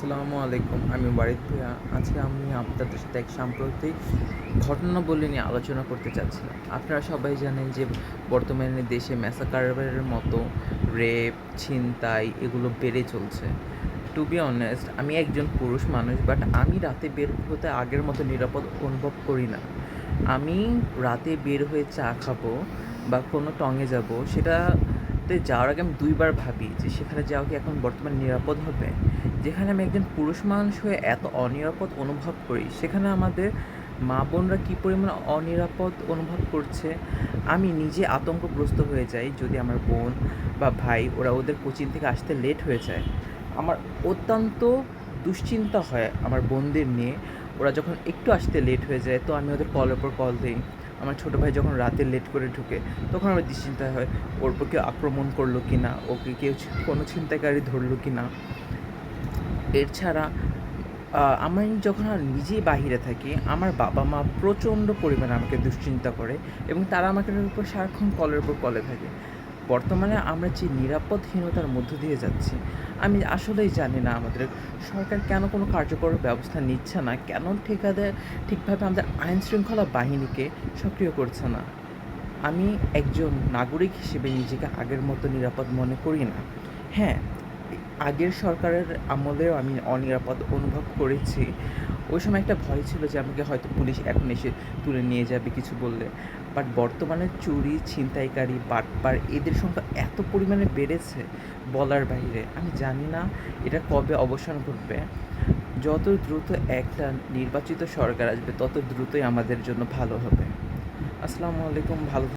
আসসালামু আলাইকুম, আমি ওয়ারিদ ভুয়া আজকে আমি আপনাদের সাথে এক সাম্প্রতিক ঘটনা বলে নিয়ে আলোচনা করতে চাচ্ছিলাম। আপনারা সবাই জানেন যে বর্তমানে দেশে ম্যাসাকারের মতো রেপ, ছিনতাই এগুলো বেড়ে চলছে। টু বি অনেস্ট আমি একজন পুরুষ মানুষ বাট আমি রাতে বের হতে আগের মতো নিরাপদ অনুভব করি না। আমি রাতে বের হয়ে চা খাব বা কোনো টঙে যাব সেটাতে যাওয়ার আগে আমি দুইবার ভাবি যে সেখানে যাওয়া কি এখন বর্তমানে নিরাপদ হবে? যেখানে আমি একজন পুরুষ মানুষ হয়ে এত অনিরাপদ অনুভব করি, সেখানে আমাদের মা বোনরা কী পরিমাণ অনিরাপদ অনুভব করছে? আমি নিজে আতঙ্কগ্রস্ত হয়ে যাই যদি আমার বোন বা ভাই ওরা ওদের কোচিং থেকে আসতে লেট হয়ে যায়। আমার অত্যন্ত দুশ্চিন্তা হয় আমার বোনদের নিয়ে। ওরা যখন একটু আসতে লেট হয়ে যায়, তো আমি ওদের কলের পর কল দিই। আমার ছোটো ভাই যখন রাতে লেট করে ঢুকে, তখন আমার দুশ্চিন্তা হয়, ওর পক্ষে আক্রমণ করল কি না ওকে কেউ কোনো ছিনতাইকারী ধরলো কি না এছাড়া আমি যখন আর নিজেই বাহিরে থাকি, আমার বাবা মা প্রচণ্ড পরিমাণে আমাকে দুশ্চিন্তা করে এবং তারা আমাকে উপর সারাক্ষণ কলের উপর কলে থাকে। বর্তমানে আমরা যে নিরাপদহীনতার মধ্য দিয়ে যাচ্ছি, আমি আসলেই জানি না আমাদের সরকার কেন কোনো কার্যকর ব্যবস্থা নিচ্ছে না, কেন ঠিকাদার ঠিকভাবে আমাদের আইন শৃঙ্খলা বাহিনীকে সক্রিয় করছে না। আমি একজন নাগরিক হিসেবে নিজেকে আগের মতো নিরাপদ মনে করি না। হ্যাঁ আগের সরকারের আমলেও আমি অনিরাপদ অনুভব করেছি। ওই সময় একটা ভয় ছিল যে আমাকে হয়তো পুলিশ এখন এসে তুলে নিয়ে যাবে কিছু বললে। বাট বর্তমানে চুরি, ছিনতাইকারী, বাটপার এদের সংখ্যা এত পরিমাণে বেড়েছে বলার বাইরে। আমি জানি না এটা কবে অবসান ঘটবে। যত দ্রুত একটা নির্বাচিত সরকার আসবে, তত দ্রুতই আমাদের জন্য ভালো হবে। আসসালামু আলাইকুম, ভালো